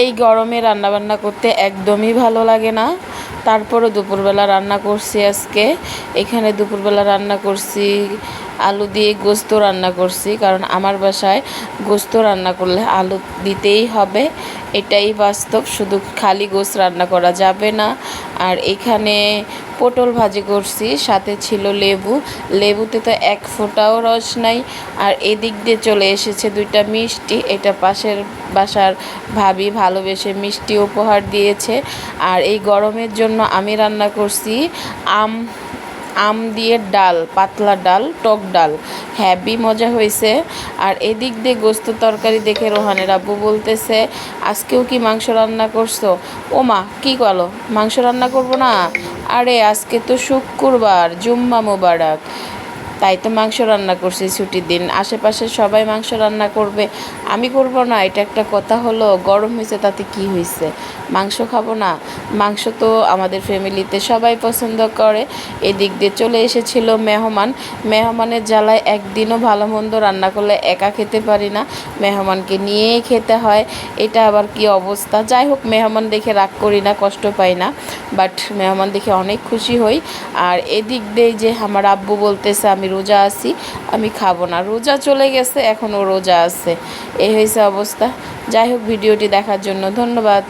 এই গরমে রান্নাবান্না করতে একদমই ভালো লাগে না। তারপরও দুপুরবেলা রান্না করছি আজকে। এখানে দুপুরবেলা রান্না করছি, আলু দিয়ে গোস্ত রান্না করছি, কারণ আমার বাসায় গোস্ত রান্না করলে আলু দিতেই হবে। এটাই বাস্তব, শুধু খালি গোস্ত রান্না করা যাবে না। আর এখানে পটল ভাজি করছি, সাথে ছিল লেবু। লেবুতে তো এক ফোঁটাও রস নাই। আর এদিক দিয়ে চলে এসেছে দুইটা মিষ্টি। এটা পাশের বাসার ভাবি ভালোবেসে মিষ্টি উপহার দিয়েছে। আর এই গরমের জন্য আমি রান্না করছি আম আম দিয়ে ডাল, পাতলা ডাল, টক ডাল। হ্যাভি মজা হয়েছে। আর এদিক দিয়ে গোস্ত তরকারি দেখে রোহানের আব্বু বলতেছে, আজকেও কি মাংস রান্না করছ? ও মা কী বলো মাংস রান্না করব না? আরে, আজকে তো শুক্রবার, জুম্মা মোবারক। তাই তো মাংস রান্না করছি ছুটির দিন। আশেপাশে সবাই মাংস রান্না করবে। আমি করব না, এটা একটা কথা হলো, গরম হয়েছে, তাতে কি হয়েছে? মাংস খাব না। মাংস তো আমাদের ফ্যামিলিতে সবাই পছন্দ করে। এদিক দিয়ে চলে এসেছিল মেহমান। মেহমানের জ্বালায় একদিনও ভালো মন্দ রান্না করলে একা খেতে পারি না। মেহমানকে নিয়েই খেতে হয়। এটা আবার কি অবস্থা? যাই হোক, মেহমান দেখে রাগ করি না, কষ্ট পাই না। বাট মেহমান দেখে অনেক খুশি হই। আর এদিক দিয়ে যে আমার আব্বু বলতেছে, আমি রোজা আছি, আমি খাব না। রোজা চলে গেছে এখনও রোজা আছে। এই হয়েছে অবস্থা। যাই হোক, ভিডিওটি দেখার জন্য ধন্যবাদ।